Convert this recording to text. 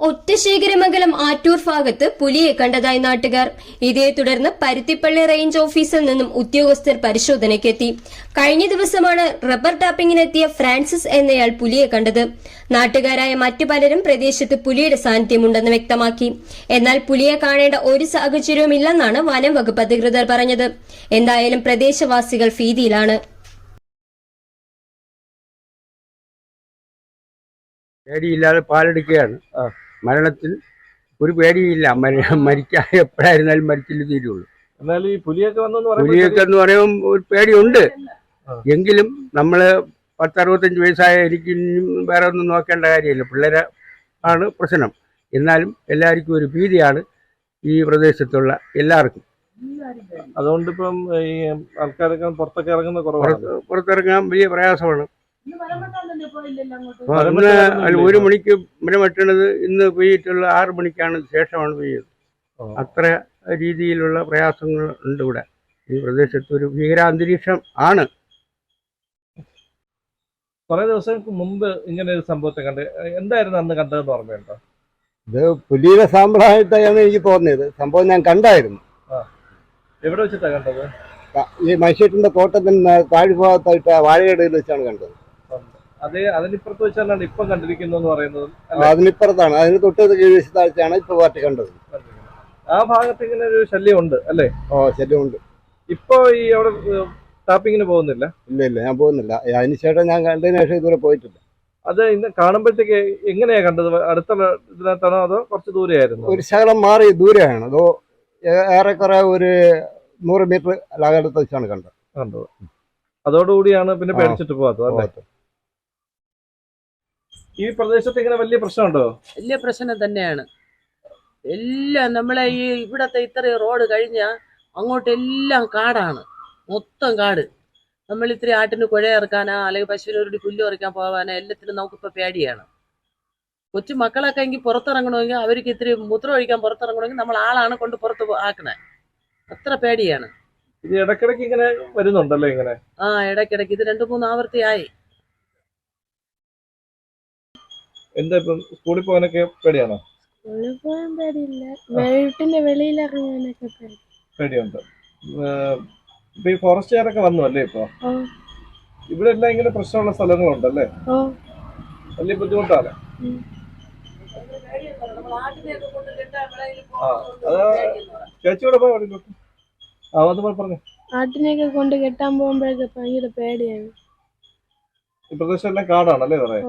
ഒറ്റശേഖരമംഗലം ആറ്റൂർ ഭാഗത്ത് പുലിയെ കണ്ടതായി നാട്ടുകാർ. ഇതേ തുടർന്ന് പരുത്തിപ്പള്ളി റേഞ്ച് ഓഫീസിൽ നിന്നും ഉദ്യോഗസ്ഥർ പരിശോധനയ്ക്കെത്തി. കഴിഞ്ഞ ദിവസമാണ് റബ്ബർ ടാപ്പിംഗിനെത്തിയ ഫ്രാൻസിസ് എന്നയാൾ പുലിയെ കണ്ടത്. നാട്ടുകാരായ മറ്റു പലരും പ്രദേശത്ത് പുലിയുടെ സാന്നിധ്യമുണ്ടെന്ന് വ്യക്തമാക്കി. എന്നാൽ പുലിയെ കാണേണ്ട ഒരു സാഹചര്യവുമില്ലെന്നാണ് വനം വകുപ്പ് അധികൃതർ പറഞ്ഞത്. എന്തായാലും പ്രദേശവാസികൾ ഭീതിയിലാണ്. പേടിയില്ലാതെ പാലെടുക്കുകയാണ്. മരണത്തിൽ ഒരു പേടിയില്ല. മര- മരിക്കാൻ എപ്പോഴായിരുന്നാലും മരിച്ചില്ല തീരുള്ളൂ. എന്നാലും ഈ പുലിയൊക്കെ വന്നു പുലിയൊക്കെ എന്ന് പറയുമ്പോൾ ഒരു പേടിയുണ്ട്. എങ്കിലും നമ്മൾ പത്തറുപത്തഞ്ച് വയസ്സായ എനിക്ക് വേറെ ഒന്നും നോക്കേണ്ട കാര്യമില്ല. പിള്ളേരെ ആണ് പ്രശ്നം. എന്നാലും എല്ലാവർക്കും ഒരു ഭീതിയാണ് ഈ പ്രദേശത്തുള്ള എല്ലാവർക്കും. അതുകൊണ്ട് ഇപ്പം ഈ ആൾക്കാരൊക്കെ പുറത്തൊക്കെ ഇറങ്ങുന്ന കുറവാണ്. പുറത്ത് പുറത്തിറങ്ങാൻ വലിയ പ്രയാസമാണ്. ഇന്ന് അല്ല, ഒരു? മണിക്ക് മരം വെട്ടണത് ഇന്ന് പെയ്യിട്ടുള്ള ആറ് മണിക്കാണ് ശേഷമാണ് പെയ്യുന്നത്. ഓ. അത്ര രീതിയിലുള്ള പ്രയാസങ്ങൾ ഉണ്ട് ഇവിടെ. ഈ പ്രദേശത്ത് ഒരു ഭീകരാന്തരീക്ഷം ആണ്. കുറെ ദിവസങ്ങൾക്ക് മുമ്പ് ഇങ്ങനെ ഒരു സംഭവത്തെ കണ്ട് എന്തായിരുന്നു അന്ന് കണ്ടതെന്ന് ഓർമ്മയുണ്ടോ? ഇത് പുലിയുടെ സാമ്പിളായിട്ടാണ് എനിക്ക് തോന്നിയത്. സംഭവം ഞാൻ കണ്ടായിരുന്നു. എവിടെ വെച്ചിട്ടാണ് കണ്ടത്? ഈ മൈസൂട്ടിന്റെ തോട്ടത്തിന് താഴ്ഭാഗത്തായിട്ട് ആ വാഴയിടയിൽ വെച്ചാണ് കണ്ടത്. അതേ അതിനിപ്പുറത്ത് വെച്ചാണ് ഇപ്പം കണ്ടിരിക്കുന്നതെന്ന് പറയുന്നത്? അതിനിപ്പുറത്താണ്. അതിന് തൊട്ട് കീഴ്വശത്താഴ്ചയാണ് ഇപ്പൊ പാർട്ടി കണ്ടത്. ആ ഭാഗത്ത് ഇങ്ങനെ ഒരു ശല്യം ഉണ്ട് അല്ലേ? ഓ ശല്യമുണ്ട്. ഇപ്പൊ ഈ അവിടെ ടാപ്പിങ്ങിന് പോകുന്നില്ല? ഇല്ല ഇല്ല ഞാൻ പോകുന്നില്ല. അതിനുശേഷം ഞാൻ കണ്ടതിന് ശേഷം ഇതുവരെ പോയിട്ടില്ല. അത് ഇന്ന് കാണുമ്പോഴത്തേക്ക് എങ്ങനെയാ കണ്ടത്? അടുത്ത ഇതിനകത്താണോ അതോ കുറച്ച് ദൂരെയായിരുന്നു? ഒരു ശകലം മാറി ദൂരെയാണ്. അതോ ഏറെക്കുറെ ഒരു നൂറ് മീറ്റർ അകലത്ത് വെച്ചാണ് കണ്ടത്. കണ്ടത്. അതോടുകൂടിയാണ് പിന്നെ പേടിച്ചിട്ട് പോകാത്തത് അല്ലേ? ഈ പ്രദേശത്ത് ഇങ്ങനെ വലിയ പ്രശ്നമുണ്ടോ? വലിയ പ്രശ്നം തന്നെയാണ്. എല്ലാം നമ്മളെ ഈ ഇവിടത്തെ ഇത്രയും റോഡ് കഴിഞ്ഞ അങ്ങോട്ടെല്ലാം കാടാണ്. മൊത്തം കാട്. നമ്മൾ ഇത്തിരി ആട്ടിന് കുഴ ഇറക്കാനാ അല്ലെങ്കിൽ പശുവിന് ഒരു പുല്ല് ഇറക്കാൻ പോകാനാ എല്ലാത്തിനും നമുക്കിപ്പോൾ പേടിയാണ്. കൊച്ചു മക്കളൊക്കെ എങ്കിൽ പുറത്തിറങ്ങണമെങ്കിൽ അവർക്ക് ഇത്തിരി മുദ്ര ഒഴിക്കാൻ പുറത്തിറങ്ങണമെങ്കിൽ നമ്മൾ ആളാണ് കൊണ്ട് പുറത്ത് ആക്കണേ. അത്ര പേടിയാണ്. ഇത് ഇടക്കിടക്ക് ഇങ്ങനെ വരുന്നുണ്ടല്ലോ ഇങ്ങനെ? ആ ഇടക്കിടക്ക് ഇത് രണ്ട് മൂന്ന് ആവർത്തിയായി. എന്താ ഇപ്പം സ്കൂളിൽ പോകാനൊക്കെ പേടിയാണോ? സ്കൂളിൽ പോകാൻ പേടിയില്ല. വീട്ടിന്റെ വെളിയിൽ ഇറങ്ങാനൊക്കെ പേടി. പേടിയുണ്ട്. ഇപ്പൊ ഈ ഫോറസ്റ്റുകാരൊക്കെ വന്നു അല്ലേ ഇപ്പൊ? ഇവിടെ എല്ലാം ഇങ്ങനെ പ്രശ്നമുള്ള സ്ഥലങ്ങളുണ്ടല്ലേ വലിയ ബുദ്ധിമുട്ടാണ്. ചേച്ചിയോടെ പോയി. ആ അത് പറഞ്ഞു. ആട്ടിനെയൊക്കെ കൊണ്ട് കെട്ടാൻ പോകുമ്പോഴൊക്കെ ഭയങ്കര പേടിയാണ്. ഈ പ്രദേശം എല്ലാം കാടാണല്ലേ പറയാ